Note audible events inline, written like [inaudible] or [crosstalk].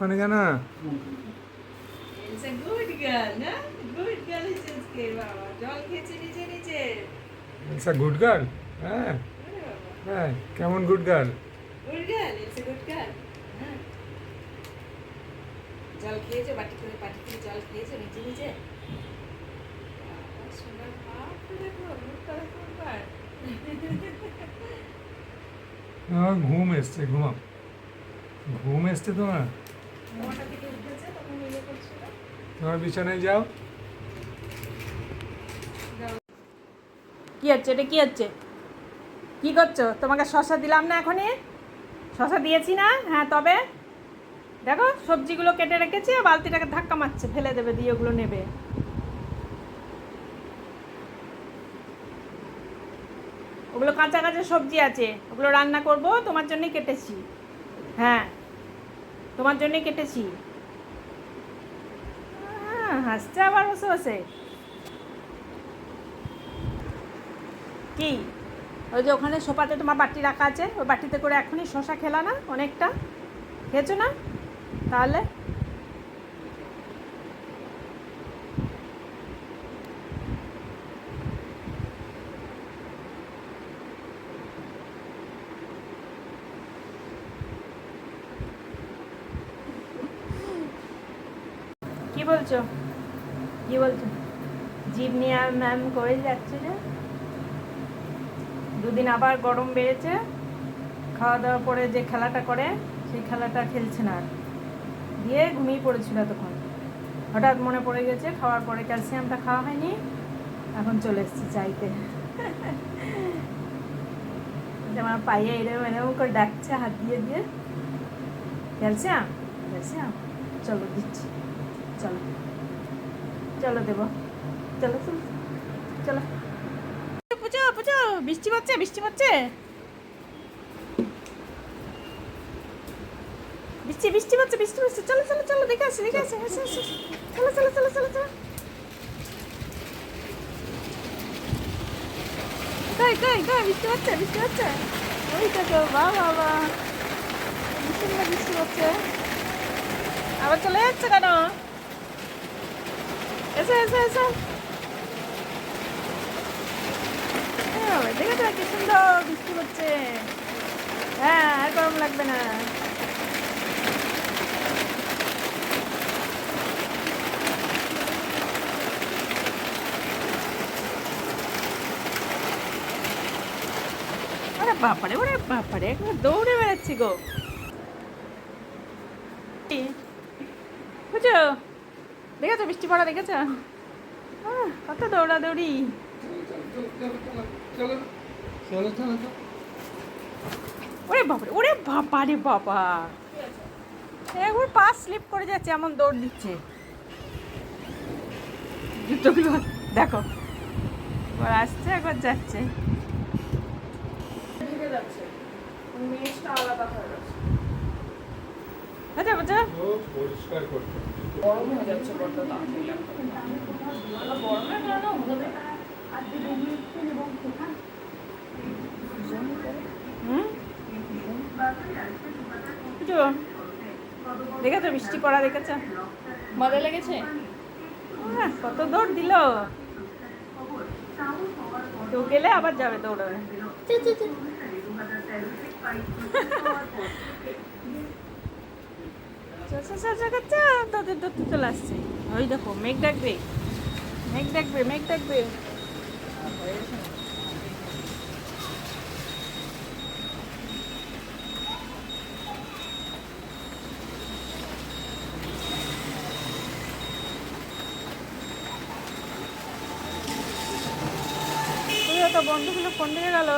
ওখানে যা না It's a good girl, না? Good girl is আজকে বাবা। জল খেয়েছে নিচে নিচে। গুড গার্ল হ্যাঁ হ্যাঁ কেমন গুড গার্ল. হ্যাঁ। জল খেয়েছো বাটি করে বাটি করে জল খেয়েছো নিচে নিচে সোনার বাপরে দেখো, মুখটা দেখো একবার। ঘুম এসছে ঘুমাও ঘুম এসছে তোমার তোমার বিছানায় যাও। কি হচ্ছে? এটা কি হচ্ছে? কি করছ? তোমাকে শশা দিলাম না এখনই? শশা দিয়েছি না? হ্যাঁ তবে? দেখো সবজিগুলো কেটে রেখেছি আর বালতিটাকে ধাক্কা মারছে ফেলে দেবে দিয়ে ওগুলো নেবে। ওগুলো কাঁচা কাঁচা সবজি আছে ওগুলো রান্না করব তোমার জন্যই কেটেছি। হ্যাঁ তোমার জন্য কেটেছি। হাসছে আবার বসে বসে। কি? ওই যে ওখানে সোফাতে তোমার বাটি রাখা আছে, ওই বাটিতে করে এখনই শশা খেলা না অনেকটা? খেয়েছো না? তাহলে? কি বলছো? কি বলছো? জিভ নিয়ে ম্যাম করে যাচ্ছে যে? দুদিন আবার গরম বেড়েছে। খাওয়া দাওয়া পরে যে খেলাটা করে, সেই খেলাটা খেলছে না আর। দিয়ে ঘুমিয়ে পড়েছিল তখন হঠাৎ মনে পড়ে গেছে, খাওয়ার পরে ক্যালসিয়ামটা খাওয়া হয়নি। এখন চলে এসেছি চাইতে। আমার পায়ে এরম এরম করে ডাকছে, হাত দিয়ে দিয়ে। ক্যালসিয়াম? ক্যালসিয়াম? চলো দিচ্ছি। চলো। চলো দেবো। চলো চলো চলো। পুজো পুজো, বৃষ্টি পড়ছে বৃষ্টি পড়ছে। বৃষ্টি বৃষ্টি পড়ছে বৃষ্টি পড়ছে। চলো চলো চলো, দেখে আসি দেখে আসি আসি আসি চলো চলো চলো চলো চলো। কই কই কই, বৃষ্টি পড়ছে বৃষ্টি পড়ছে? ওই কেউ বা বাবা বৃষ্টি পড়ছে। আবার চলে যাচ্ছে কেন? এসো এসো এসো বাবা, দেখেছ কি সুন্দর বৃষ্টি হচ্ছে হ্যাঁ আর গরম লাগবে না বাপারে ওরে বাপারে একবার দৌড়ে বেড়াচ্ছি গো বুঝছ দেখেছ বৃষ্টি পড়া দেখেছ? কত দৌড়াদৌড়ি। ওরে বাবারে ওরে বাবা রে বাবা একবার পা স্লিপ করে যাচ্ছে, এমন দৌড় দিচ্ছে। জুতোগুলো, দেখো একবার আসছে একবার যাচ্ছে। আলাদা হয়ে। আচ্ছা বুঝছ ও পরিষ্কার করতে গরম হয়ে যাচ্ছে বড্ড তাড়াতাড়ি। গরমের কারণে হতে হুম? বুঝছ দেখেছ বৃষ্টি পড়া দেখেছ? মজা লেগেছে? আহ, কত দৌড় দিল। তো গেলে আবার যাবে দৌড়াবে। [laughs] তোদের দৌড়তে চলে আসছে। ওই দেখো, মেঘ ডাকবে। মেঘ ডাকবে মেঘ ডাকবে। তো বন্ধুগুলো ফোন দিয়ে গেল?